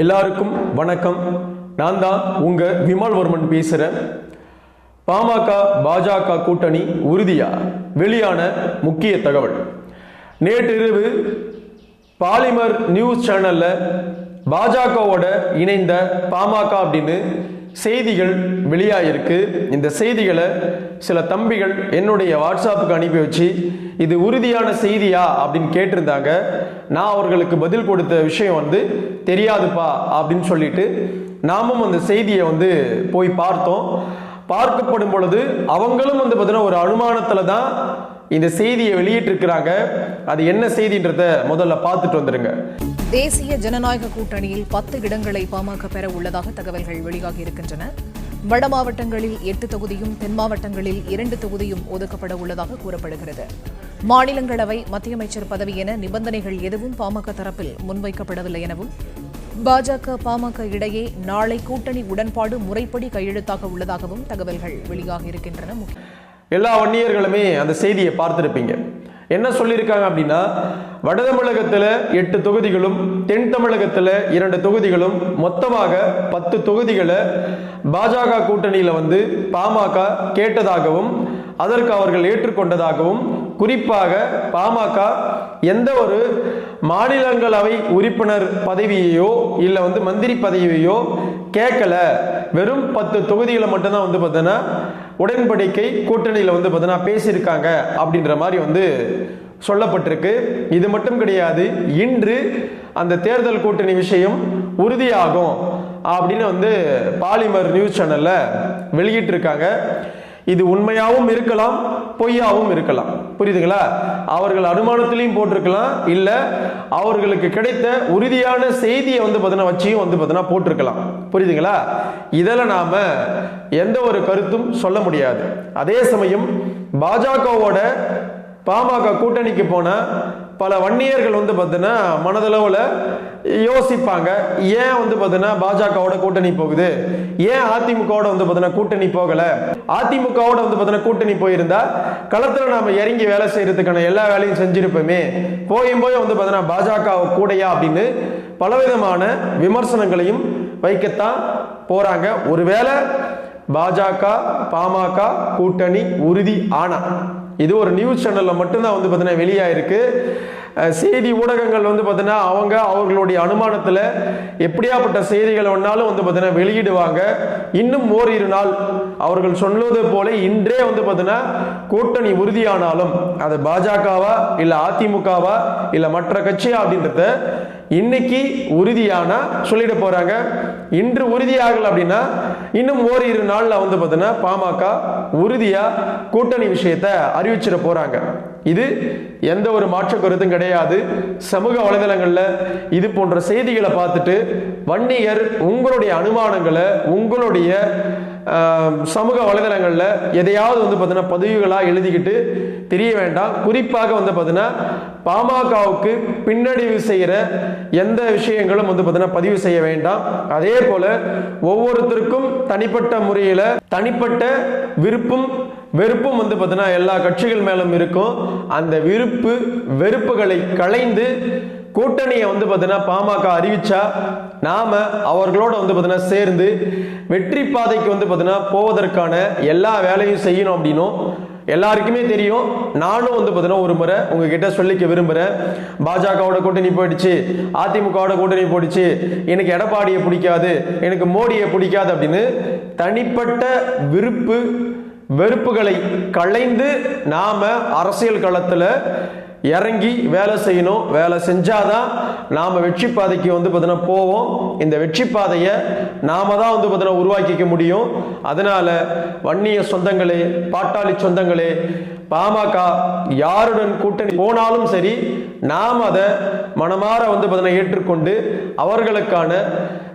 எல்லாருக்கும் வணக்கம். நான் தான் உங்க விமல்வர்மன் பேசுறேன் பாமக பாஜக கூட்டணி உறுதியா? வெளியான முக்கிய தகவல். நேற்றிரவு பாலிமர் நியூஸ் சேனல்ல பாஜகவோட இணைந்த பாமக அப்படின்னு செய்திகள் வெளியாயிருக்கு. இந்த செய்திகளை சில தம்பிகள் என்னுடைய வாட்ஸ்அப்புக்கு அனுப்பி வச்சு இது உறுதியான செய்தியா அப்படின்னு கேட்டிருந்தாங்க. நான் அவர்களுக்கு பதில் கொடுத்த விஷயம் வந்து தெரியாதுப்பா அப்படின்னு சொல்லிட்டு நாமும் அந்த செய்தியை வந்து போய் பார்த்தோம். பார்க்கப்படும் பொழுது அவங்களும் வந்து பார்த்தீங்கன்னா ஒரு அனுமானத்தில் தான் இந்த செய்தியை வெளியிட்டிருக்கிறாங்க. அது என்ன செய்தின்றத முதல்ல பார்த்துட்டு வந்துருங்க. தேசிய ஜனநாயக கூட்டணியில் பத்து இடங்களை பாமக பெற உள்ளதாக தகவல்கள் வெளியாகி இருக்கின்றன. வட மாவட்டங்களில் எட்டு தொகுதியும் தென் மாவட்டங்களில் இரண்டு தொகுதியும் ஒதுக்கப்பட உள்ளதாக கூறப்படுகிறது. மாநிலங்களவை மத்திய அமைச்சர் பதவி என நிபந்தனைகள் எதுவும் பாமக தரப்பில் முன்வைக்கப்படவில்லை எனவும் பாஜக பாமக இடையே நாளை கூட்டணி உடன்பாடு முறைப்படி கையெழுத்தாக உள்ளதாகவும் தகவல்கள் வெளியாகி இருக்கின்றன. எல்லா வன்னியர்களுமே அந்த செய்தியை பார்த்துருப்பீங்க. என்ன சொல்லியிருக்காங்க அப்படின்னா வட தமிழகத்தில் எட்டு தொகுதிகளும் தென் தமிழகத்தில் இரண்டு தொகுதிகளும் மொத்தமாக பத்து தொகுதிகளை பாஜக கூட்டணியில் வந்து பாமக கேட்டதாகவும் அதற்கு அவர்கள் ஏற்றுக்கொண்டதாகவும் குறிப்பாக பாமக எந்த ஒரு மாநிலங்களவை உறுப்பினர் பதவியையோ இல்லை வந்து மந்திரி பதவியையோ கேட்கல. வெறும் பத்து தொகுதிகளை மட்டும்தான் வந்து பார்த்தீங்கன்னா உடன்படிக்கை கூட்டணியில் வந்து பார்த்தீங்கன்னா பேசியிருக்காங்க அப்படின்ற மாதிரி வந்து சொல்லப்பட்டிருக்கு. இது மட்டும் கிடையாது இன்று அந்த தேர்தல் கூட்டணி விஷயம் உறுதியாகும் அப்படின்னு வந்து பாலிமர் நியூஸ் சேனலில் வெளியிட்டிருக்காங்க. இது உண்மையாகவும் இருக்கலாம் பொய்யாவும் இருக்கலாம். புரியுதுங்களா? அவர்கள் அனுமானத்திலையும் போட்டிருக்கலாம். இல்ல அவர்களுக்கு கிடைத்த உறுதியான செய்தியை வந்து பார்த்தீங்கன்னா வச்சியும் வந்து பார்த்தீங்கன்னா போட்டிருக்கலாம். புரியுதுங்களா? இதில் நாம எந்த ஒரு கருத்தும் சொல்ல முடியாது. அதே சமயம் பாஜகவோட பாமக கூட்டணிக்கு போன பல வன்னியர்கள் வந்து பார்த்தீங்கன்னா மனதளவில் யோசிப்பாங்க. ஏன் வந்து பார்த்தீங்கன்னா பாஜகவோட கூட்டணி போகுது? ஏன் அதிமுகவோட வந்து பார்த்தீங்கன்னா கூட்டணி போகலை? அதிமுகவோட வந்து பார்த்தீங்கன்னா கூட்டணி போயிருந்தா களத்தில் நாம் இறங்கி வேலை செய்கிறதுக்கான எல்லா வேலையும் செஞ்சுருப்போமே. போயும் போய் வந்து பார்த்தீங்கன்னா பாஜக கூடையா அப்படின்னு பலவிதமான விமர்சனங்களையும் வைக்கத்தான் போகிறாங்க ஒருவேளை பாஜக பாமக கூட்டணி உறுதி ஆனா இது ஒரு நியூஸ் சேனலில் மட்டும்தான் வந்து பார்த்தீங்கன்னா வெளியாயிருக்கு. செய்தி ஊடகங்கள் வந்து பார்த்தீங்கன்னா அவங்க அவர்களுடைய அனுமானத்தில் எப்படியாப்பட்ட செய்திகளை வேணாலும் வந்து பார்த்தீங்கன்னா வெளியிடுவாங்க. இன்னும் ஓரிரு நாள் அவர்கள் சொன்னது போல இன்றே வந்து பார்த்தீங்கன்னா கூட்டணி உறுதியானாலும் அது பாஜகவா இல்லை அதிமுகவா இல்லை மற்ற கட்சியா அப்படின்றத இன்னைக்கு உறுதியானா சொல்லிட போறாங்க. இன்று உறுதியாகல அப்படின்னா இன்னும் ஓரிரு நாளில் வந்து பார்த்தீங்கன்னா பாமக உறுதியாக கூட்டணி விஷயத்தை அறிவிச்சிட போகிறாங்க இது எந்த ஒரு மாற்று கருத்தும் கிடையாது. சமூக வலைதளங்களில் இது போன்ற செய்திகளை பார்த்துட்டு வன்னியர் உங்களுடைய அனுமானங்களை உங்களுடைய சமூக வலைதளங்களில் எதையாவது வந்து பார்த்தீங்கன்னா பதிவுகளாக எழுதிக்கிட்டு தெரிய வேண்டாம். குறிப்பாக வந்து பார்த்தீங்கன்னா பாமகவுக்கு பின்னடைவு செய்கிற எந்த விஷயங்களும் வந்து பார்த்தீங்கன்னா பதிவு செய்ய வேண்டாம். அதே போல ஒவ்வொருத்தருக்கும் தனிப்பட்ட முறையில் தனிப்பட்ட விருப்பம் வெறுப்பும் வந்து பார்த்தீங்கன்னா எல்லா கட்சிகள் மேலும் இருக்கும். அந்த விருப்பு வெறுப்புகளை களைந்து கூட்டணியை வந்து பார்த்தீங்கன்னா பாமக அறிவிச்சா நாம அவர்களோட வந்து பார்த்தீங்கன்னா சேர்ந்து வெற்றி பாதைக்கு வந்து பார்த்தீங்கன்னா போவதற்கான எல்லா வேலையும் செய்யணும் அப்படின்னும் எல்லாருக்குமே தெரியும். நானும் வந்து பார்த்தீங்கன்னா ஒரு முறை உங்ககிட்ட சொல்லிக்க விரும்புகிறேன் பாஜகவோட கூட்டணி போயிடுச்சு அதிமுகவோட கூட்டணி போயிடுச்சு. எனக்கு எடப்பாடியை பிடிக்காது எனக்கு மோடியை பிடிக்காது அப்படின்னு தனிப்பட்ட விருப்பு வெறுப்புகளை களைந்து நாம் அரசியல் களத்தில் இறங்கி வேலை செய்யணும் வேலை செஞ்சாதான் நாம் வெற்றி பாதைக்கு வந்து பார்த்தீங்கன்னா போவோம். இந்த வெற்றி பாதையை நாம தான் வந்து பார்த்தீங்கன்னா உருவாக்கிக்க முடியும். அதனால் வன்னிய சொந்தங்களே பாட்டாளி சொந்தங்களே பாமக யாருடன் கூட்டணி போனாலும் சரி நாம் அதை மனமாற வந்து பார்த்தீங்கன்னா ஏற்றுக்கொண்டு அவர்களுக்கான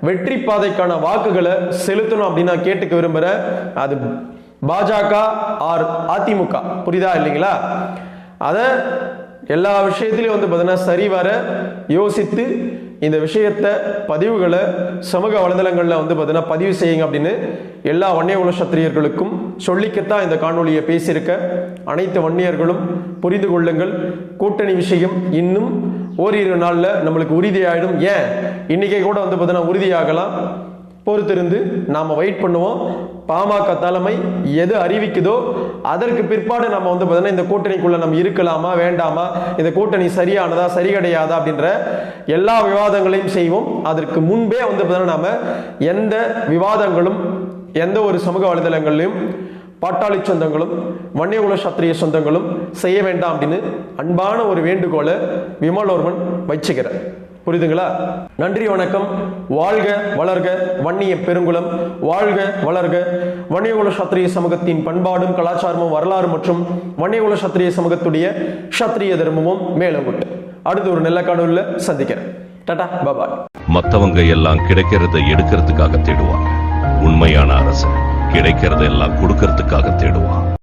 வெற்றி பாதைக்கான வாக்குகளை செலுத்தணும் அப்படின்னு நான் கேட்டுக்க விரும்புகிறேன் அது பாஜக ஆர் அதிமுக. புரியுதா இல்லைங்களா? அதை எல்லா விஷயத்திலையும் வந்து பார்த்தீங்கன்னா சரிவர யோசித்து இந்த விஷயத்தை பதிவுகளை சமூக வலைதளங்களில் வந்து பார்த்தீங்கன்னா பதிவு செய்யுங்க அப்படின்னு எல்லா வன்னிய குல சத்திரியர்களுக்கும் சொல்லிக்கத்தான் இந்த காணொலியை பேசியிருக்க. அனைத்து வன்னியர்களும் புரிந்து கொள்ளுங்கள். கூட்டணி விஷயம் இன்னும் ஓரிரு நாளில் நம்மளுக்கு உறுதியாயிடும். ஏன்? இன்னைக்கே கூட வந்து பார்த்தீங்கன்னா உறுதியாகலாம். பொறுத்திருந்து நாம் வெயிட் பண்ணுவோம். பாமக தலைமை எது அறிவிக்குதோ அதற்கு பிற்பாடு நம்ம வந்து பார்த்தீங்கன்னா இந்த கூட்டணிக்குள்ள நம்ம இருக்கலாமா வேண்டாமா இந்த கூட்டணி சரியானதா சரி கிடையாதா அப்படின்ற எல்லா விவாதங்களையும் செய்வோம். அதற்கு முன்பே வந்து பார்த்தீங்கன்னா நாம் எந்த விவாதங்களும் எந்த ஒரு சமூக வலைதளங்களையும் பாட்டாளி சொந்தங்களும் வன்னியகுல சத்திரிய சொந்தங்களும் செய்ய வேண்டாம் அப்படின்னு அன்பான ஒரு வேண்டுகோளை விமலோர்மன் வச்சுக்கிறேன் புரியுதுங்களா நன்றி வணக்கம். வாழ்க வளர்க வன்னிய பெருங்குளம். வாழ்க வளர்க. வன்னியகுல சத்திரிய சமூகத்தின் பண்பாடும் கலாச்சாரமும் வரலாறு மற்றும் வன்னியகுல சத்திரிய சமூகத்துடைய சத்திரிய தர்மமும் மேலங்கொட்டு அடுத்து ஒரு நல்ல கனவுல சந்திக்கிறேன். டாடா பாபாய். மத்தவங்க எல்லாம் கிடைக்கிறத எடுக்கிறதுக்காக தேடுவாங்க. உண்மையான அரசு கிடைக்கிறத எல்லாம் கொடுக்கறதுக்காக தேடுவான்.